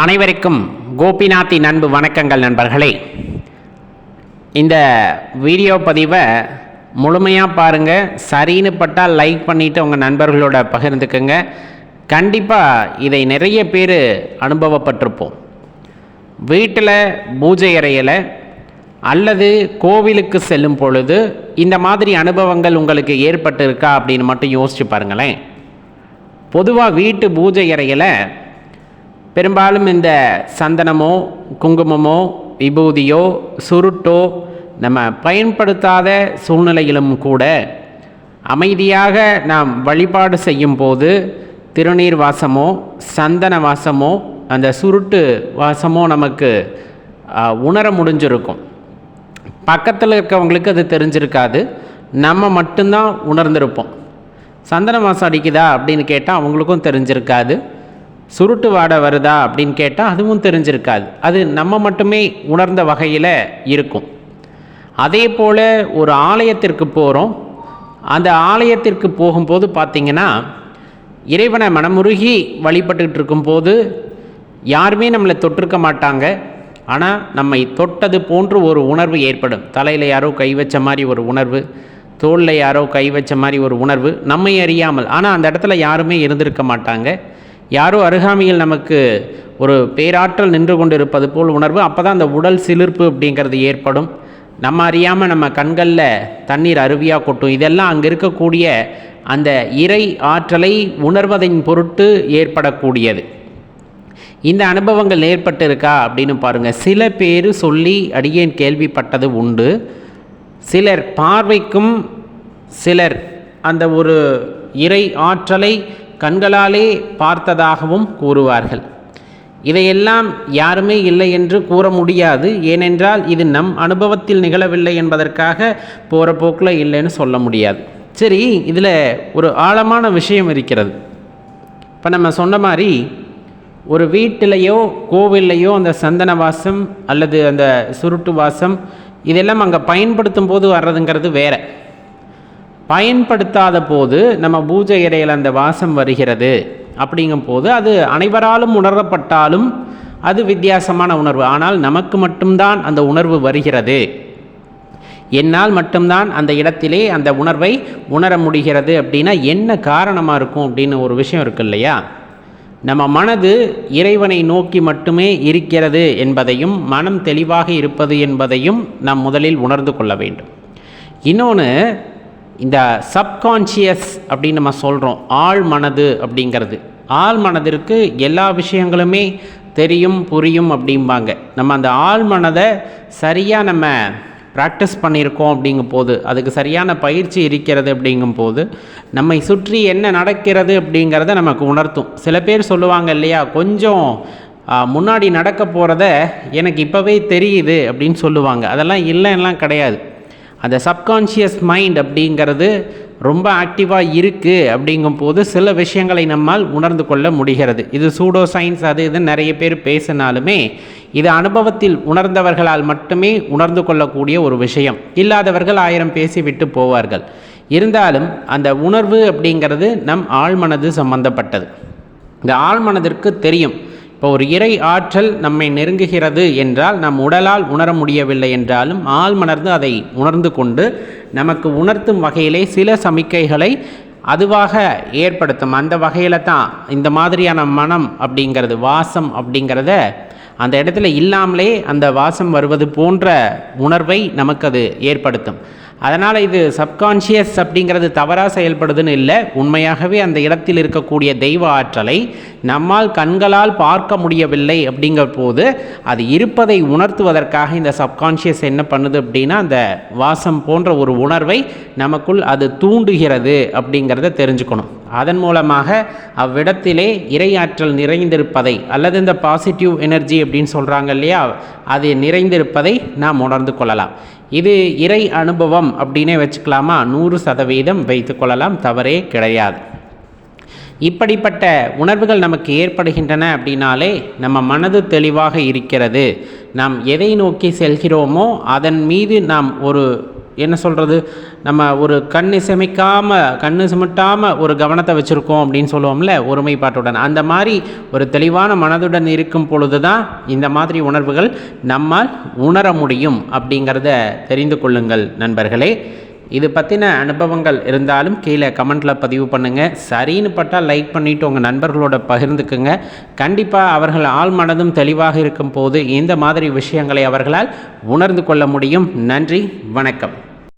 அனைவருக்கும் கோபிநாத்தின் அன்பு வணக்கங்கள் நண்பர்களே. இந்த வீடியோ பதிவை முழுமையாக பாருங்கள் சரின்னு பட்டால் லைக் பண்ணிவிட்டு உங்கள் நண்பர்களோட பகிர்ந்துக்குங்க. கண்டிப்பாக இதை நிறைய பேர் அனுபவப்பட்டிருப்போம். வீட்டில் பூஜை அறையில் அல்லது கோவிலுக்கு செல்லும் பொழுது இந்த மாதிரி அனுபவங்கள் உங்களுக்கு ஏற்பட்டிருக்கா அப்படின்னு மட்டும் யோசிச்சு பாருங்களேன். பொதுவாக வீட்டு பூஜை அறையில் பெரும்பாலும் இந்த சந்தனமோ குங்குமமோ விபூதியோ சுருட்டோ நம்ம பயன்படுத்தாத சூழ்நிலையிலும் கூட அமைதியாக நாம் வழிபாடு செய்யும் போது திருநீர் வாசமோ சந்தன வாசமோ அந்த சுருட்டு வாசமோ நமக்கு உணர முடிஞ்சிருக்கும். பக்கத்தில் இருக்கவங்களுக்கு அது தெரிஞ்சிருக்காது. நம்ம மட்டும்தான் உணர்ந்திருப்போம். சந்தன வாசம் அடிக்குதா அப்படின்னு கேட்டால் அவங்களுக்கும் தெரிஞ்சிருக்காது. சுருட்டு வாடை வருதா அப்படின்னு கேட்டால் அதுவும் தெரிஞ்சிருக்காது. அது நம்ம மட்டுமே உணர்ந்த வகையில் இருக்கும். அதே போல் ஒரு ஆலயத்திற்கு போகிறோம் அந்த ஆலயத்திற்கு போகும்போது பார்த்திங்கன்னா இறைவனை மனமுருகி வழிபட்டுக்கிட்டு இருக்கும்போது யாருமே நம்மளை தொட்டிருக்க மாட்டாங்க. ஆனால் நம்மை தொட்டது போன்று ஒரு உணர்வு ஏற்படும். தலையில் யாரோ கை வச்ச மாதிரி ஒரு உணர்வு தோளில் யாரோ கை வச்ச மாதிரி ஒரு உணர்வு நம்மை அறியாமல். ஆனால் அந்த இடத்துல யாருமே இருந்திருக்க மாட்டாங்க. யாரோ அருகாமையில் நமக்கு ஒரு பேராற்றல் நின்று கொண்டிருப்பது போல் உணர்வு அப்போ தான் அந்த உடல் சிலிர்ப்பு அப்படிங்கிறது ஏற்படும். நம்ம அறியாமல் நம்ம கண்களில் தண்ணீர் அருவியாக கொட்டும். இதெல்லாம் அங்கே இருக்கக்கூடிய அந்த இறை ஆற்றலை உணர்வதின் பொருட்டு ஏற்படக்கூடியது. இந்த அனுபவங்கள் ஏற்பட்டிருக்கா அப்படின்னு பாருங்கள் சில பேர் சொல்லி அடியேன் கேள்விப்பட்டது உண்டு. சிலர் பார்வைக்கும் சிலர் அந்த ஒரு இறை ஆற்றலை கண்களாலே பார்த்ததாகவும் கூறுவார்கள். இதையெல்லாம் யாருமே இல்லை என்று கூற முடியாது. ஏனென்றால் இது நம் அனுபவத்தில் நிகழவில்லை என்பதற்காக போகிற போக்கில் இல்லைன்னு சொல்ல முடியாது. சரி இதில் ஒரு ஆழமான விஷயம் இருக்கிறது. இப்போ நம்ம சொன்ன மாதிரி ஒரு வீட்டிலையோ கோவில்லையோ அந்த சந்தன வாசம் அல்லது அந்த சுருட்டு வாசம் இதெல்லாம் அங்கே பயன்படுத்தும் போது வர்றதுங்கிறது வேறு. பயன்படுத்தாத போது நம்ம பூஜை இடையில் அந்த வாசம் வருகிறது. அப்படிங்கும் போது அது அனைவராலும் உணரப்பட்டாலும் அது வித்தியாசமான உணர்வு. ஆனால் நமக்கு மட்டும்தான் அந்த உணர்வு வருகிறது. என்னால் மட்டும்தான் அந்த இடத்திலே அந்த உணர்வை உணர முடிகிறது அப்படின்னா என்ன காரணமாக இருக்கும் அப்படின்னு ஒரு விஷயம் இருக்கு இல்லையா? நம்ம மனது இறைவனை நோக்கி மட்டுமே இருக்கிறது என்பதையும் மனம் தெளிவாக இருப்பது என்பதையும் நாம் முதலில் உணர்ந்து கொள்ள வேண்டும். இன்னொன்று இந்த சப்கான்ஷியஸ் அப்படின்னு நம்ம சொல்கிறோம் ஆழ் மனது அப்படிங்கிறது. ஆழ் மனதிற்கு எல்லா விஷயங்களுமே தெரியும் புரியும் அப்படிம்பாங்க. நம்ம அந்த ஆழ் மனதை சரியாக நம்ம ப்ராக்டிஸ் பண்ணியிருக்கோம் அப்படிங்கும் போது அதுக்கு சரியான பயிற்சி இருக்கிறது அப்படிங்கும் போது நம்மை சுற்றி என்ன நடக்கிறது அப்படிங்கிறத நமக்கு உணர்த்தும். சில பேர் சொல்லுவாங்க இல்லையா கொஞ்சம் முன்னாடி நடக்க போகிறத எனக்கு இப்போவே தெரியுது அப்படின்னு சொல்லுவாங்க. அதெல்லாம் இல்லைன்னெலாம் கிடையாது. அந்த சப்கான்ஷியஸ் மைண்ட் அப்படிங்கிறது ரொம்ப ஆக்டிவாக இருக்குது அப்படிங்கும்போது சில விஷயங்களை நம்மால் உணர்ந்து கொள்ள முடிகிறது. இது சூடோ சயின்ஸ் அது இது நிறைய பேர் பேசினாலுமே இது அனுபவத்தில் உணர்ந்தவர்களால் மட்டுமே உணர்ந்து கொள்ளக்கூடிய ஒரு விஷயம். இல்லாதவர்கள் ஆயிரம் பேசி விட்டு போவார்கள். இருந்தாலும் அந்த உணர்வு அப்படிங்கிறது நம் ஆழ்மனது சம்பந்தப்பட்டது. இந்த ஆழ்மனதிற்கு தெரியும். இப்போ ஒரு இறை ஆற்றல் நம்மை நெருங்குகிறது என்றால் நம் உடலால் உணர முடியவில்லை என்றாலும் ஆழ்மனர்ந்து அதை உணர்ந்து கொண்டு நமக்கு உணர்த்தும் வகையிலே சில சமிக்கைகளை அதுவாக ஏற்படுத்தும். அந்த வகையில் தான் இந்த மாதிரியான மனம் அப்படிங்கிறது வாசம் அப்படிங்கிறத அந்த இடத்துல இல்லாமலே அந்த வாசம் வருவது போன்ற உணர்வை நமக்கு அது ஏற்படுத்தும். அதனால் இது சப்கான்ஷியஸ் அப்படிங்கிறது தவறாக செயல்படுதுன்னு இல்லை. உண்மையாகவே அந்த இடத்தில் இருக்கக்கூடிய தெய்வ ஆற்றலை நம்மால் கண்களால் பார்க்க முடியவில்லை அப்படிங்கிற போது அது இருப்பதை உணர்த்துவதற்காக இந்த சப்கான்ஷியஸ் என்ன பண்ணுது அப்படின்னா அந்த வாசம் போன்ற ஒரு உணர்வை நமக்குள் அது தூண்டுகிறது அப்படிங்கிறத தெரிஞ்சுக்கணும். அதன் மூலமாக அவ்விடத்திலே இறையாற்றல் நிறைந்திருப்பதை அல்லது இந்த பாசிட்டிவ் எனர்ஜி அப்படின்னு சொல்கிறாங்க இல்லையா அது நிறைந்திருப்பதை நாம் உணர்ந்து கொள்ளலாம். இது இறை அனுபவம் அப்படின்னே வச்சுக்கலாமா? நூறு சதவீதம் வைத்துக்கொள்ளலாம் தவறே கிடையாது. இப்படிப்பட்ட உணர்வுகள் நமக்கு ஏற்படுகின்றன அப்படின்னாலே நம்ம மனது தெளிவாக இருக்கிறது. நாம் எதை நோக்கி செல்கிறோமோ அதன் மீது நாம் ஒரு என்ன சொல்கிறது நம்ம ஒரு கண் சமைக்காமல் கண் சிமிட்டாமல் ஒரு கவனத்தை வச்சுருக்கோம் அப்படின்னு சொல்லுவோம்ல ஒருமைப்பாட்டுடன் அந்த மாதிரி ஒரு தெளிவான மனதுடன் இருக்கும் பொழுது தான் இந்த மாதிரி உணர்வுகள் நம்மால் உணர முடியும் அப்படிங்கிறத தெரிந்து கொள்ளுங்கள் நண்பர்களே. இது பற்றின அனுபவங்கள் இருந்தாலும் கீழே கமெண்ட்டில் பதிவு பண்ணுங்கள் சரின்னு பட்டால் லைக் பண்ணிவிட்டு உங்கள் நண்பர்களோட பகிர்ந்துக்குங்க. கண்டிப்பாக அவர்கள் ஆள் மனதும் தெளிவாக இருக்கும் போது இந்த மாதிரி விஷயங்களை அவர்களால் உணர்ந்து கொள்ள முடியும். நன்றி வணக்கம்.